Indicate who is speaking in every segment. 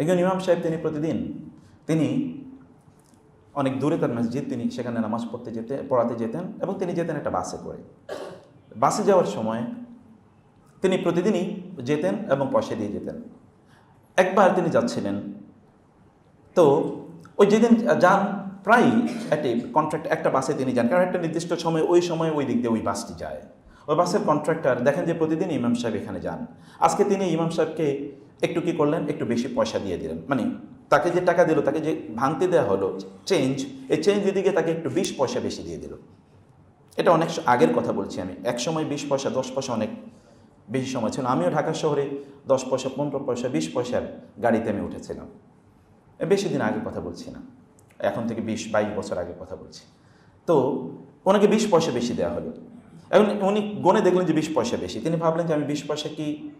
Speaker 1: একজন ইমাম সাহেব তিনি প্রতিদিন, তিনি অনেক দূরে তার মসজিদ, তিনি সেখানে নামাজ পড়তে যেতে, পড়াতে যেতেন এবং তিনি যেতেন একটা বাসে করে। বাসে যাওয়ার সময় তিনি প্রতিদিনই যেতেন এবং পয়সা দিয়ে যেতেন। একবার তিনি যাচ্ছিলেন, তো ওই যেদিন যান প্রায় একটি কন্ট্রাক্ট একটা বাসে তিনি যান, কারণ একটা নির্দিষ্ট সময়, ওই সময় ওই দিক দিয়ে ওই বাসটি যায়। ওই বাসের কন্ট্রাক্টর দেখেন যে প্রতিদিন ইমাম সাহেব এখানে যান। আজকে তিনি ইমাম সাহেবকে একটু কি করলেন? একটু বেশি পয়সা দিয়ে দিলেন। মানে তাকে যে টাকা দিল, তাকে যে ভাঙতে দেওয়া হলো চেঞ্জ এই চেঞ্জ দিকে তাকে একটু বিশ পয়সা বেশি দিয়ে দিল। এটা অনেক আগের কথা বলছি আমি। এক সময় বিশ পয়সা, দশ পয়সা অনেক বেশি সময় ছিল। আমিও ঢাকা শহরে দশ পয়সা, পনেরো পয়সা, বিশ পয়সার গাড়িতে আমি উঠেছিলাম। বেশি দিন আগের কথা বলছি না। এখন থেকে বিশ, বাইশ বছর আগের কথা বলছি। তো ওনাকে বিশ পয়সা বেশি দেওয়া হলো। এখন উনি গনে দেখলেন যে বিশ পয়সা বেশি। তিনি ভাবলেন যে আমি বিশ পয়সা কি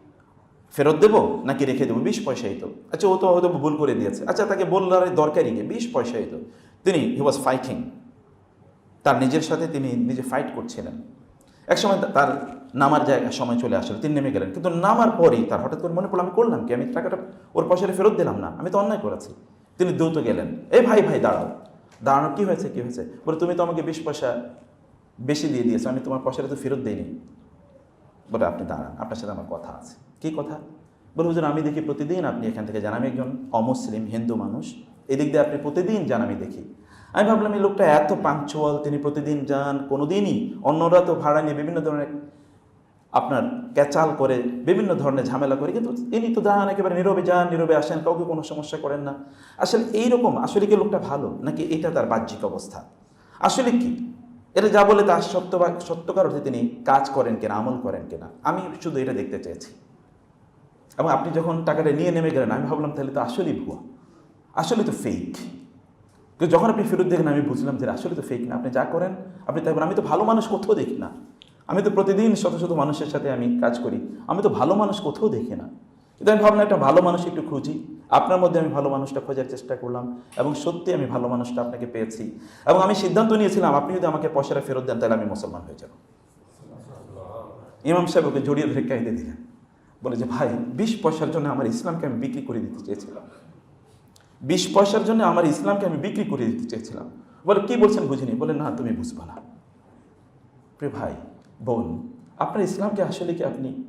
Speaker 1: ফেরত দেবো নাকি রেখে দেবো? বিশ পয়সাই তো। আচ্ছা ও তো হয়তো ভুল করে দিয়েছে। আচ্ছা তাকে বললার দরকারই কি বিশ পয়সাই তো। তিনি হি ওয়াজ ফাইটিং তার নিজের সাথে তিনি নিজে ফাইট করছিলেন। এক সময় তার নামার জায়গা সময় চলে আসলো। তিনি নেমে গেলেন। কিন্তু নামার পরেই তার হঠাৎ করে মনে পড়ল, আমি করলাম কি? আমি টাকাটা, ওর পয়সাটা ফেরত দিলাম না। আমি তো অন্যায় করেছি। তিনি দ্রুত গেলেন। এই ভাই ভাই, দাঁড়াও। দাঁড়ানো, কী হয়েছে কী হয়েছে? বলে, তুমি তো আমাকে বিশ পয়সা বেশি দিয়ে দিয়েছ। আমি তোমার পয়সাটা তো ফেরত দিইনি। বলে, আপনি দাঁড়ান। আপনার সাথে আমার কথা আছে। কী কথা? বলে হুজুর আমি দেখি প্রতিদিন আপনি এখান থেকে যান। আমি একজন অমুসলিম, হিন্দু মানুষ। এদিক দিয়ে আপনি প্রতিদিন যান, আমি দেখি। আমি ভাবলাম, এই লোকটা এত পাঞ্চুয়াল তিনি প্রতিদিন যান কোনো দিনই অন্যরা তো ভাড়া নিয়ে বিভিন্ন ধরনের আপনার ক্যাচাল করে, বিভিন্ন ধরনের ঝামেলা করে, কিন্তু ইনি তো যান, একেবারে নীরবে যান, নীরবে আসেন, কাউকে কোনো সমস্যা করেন না। আসলে এইরকম, আসলে কি লোকটা ভালো? নাকি এটা তার বাহ্যিক অবস্থা? আসলে কি? এটা যা বলে তার সত্য বা সত্যকার অর্থে তিনি কাজ করেন কিনা, আমল করেন কিনা? আমি শুধু এটা দেখতে চেয়েছি। এবং আপনি যখন টাকাটা নিয়ে নেমে গেলেন, আমি ভাবলাম, তাহলে তো আসলেই ভুয়া। আসলে তো ফেক কিন্তু যখন আপনি ফেরত দেখেন আমি বুঝলাম যে আসলে তো ফেক না। আপনি যা করেন, আপনি তাই আমি তো ভালো মানুষ কোথাও দেখি না। আমি তো প্রতিদিন শত শত মানুষের সাথে আমি কাজ করি। আমি তো ভালো মানুষ কোথাও দেখি না। কিন্তু আমি ভাবলাম, একটা ভালো মানুষ একটু খুঁজি। আপনার মধ্যে আমি ভালো মানুষটা খোঁজার চেষ্টা করলাম এবং সত্যি আমি ভালো মানুষটা আপনাকে পেয়েছি। এবং আমি সিদ্ধান্ত নিয়েছিলাম, আপনি যদি আমাকে পয়সাটা ফেরত দেন, তাহলে আমি মুসলমান হয়ে যাব। ইমাম সাহেব ওকে জড়িয়ে ধরে কায়দে দিলেন। বলে যে, ভাই, বিশ পয়সার জন্য আমার ইসলামকে আমি বিক্রি করে দিতে চেয়েছিলাম। বিশ পয়সার জন্য আমার ইসলামকে আমি বিক্রি করে দিতে চেয়েছিলাম। বলে, কি বলছেন বুঝিনি? বলে, না, তুমি বুঝবা না। প্রিয় ভাই, বোন, আপনার ইসলামকে আসলে কি আপনি,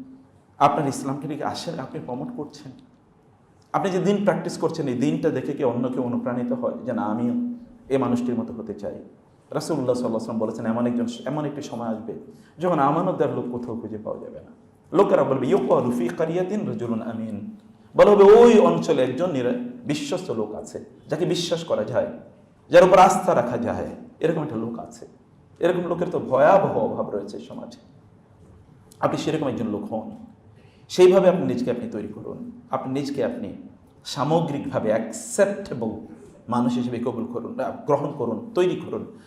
Speaker 1: আপনার ইসলামকে কি আসলে আপনি প্রমোট করছেন? আপনি যে দিন প্র্যাকটিস করছেন, এই দিনটা দেখে কি অন্য কেউ অনুপ্রাণিত হয়? যে, না, আমিও এই মানুষটির মতো হতে চাই। রাসুল্লাহ সাল্লাহাম বলেছেন, এমন একজন, এমন একটি সময় আসবে যখন আমানতদার লোক কোথাও খুঁজে পাওয়া যাবে না। লোকেরা বলবে ইয়োকা রুফি কারিয়াতিন রজুলুন আমিন। বলা হবে, ওই অঞ্চলে একজন বিশ্বস্ত লোক আছে, যাকে বিশ্বাস করা যায়, যার উপর আস্থা রাখা যায়। এরকম একটা লোক আছে। এরকম লোকের তো ভয়াবহ অভাব রয়েছে সমাজে। আপনি সেরকম একজন লোক হন। সেইভাবে আপনি নিজকে আপনি তৈরি করুন। আপনি নিজকে আপনি সামগ্রিকভাবে অ্যাকসেপ্টেবল মানুষ হিসেবে কবুল করুন গ্রহণ করুন, তৈরি করুন।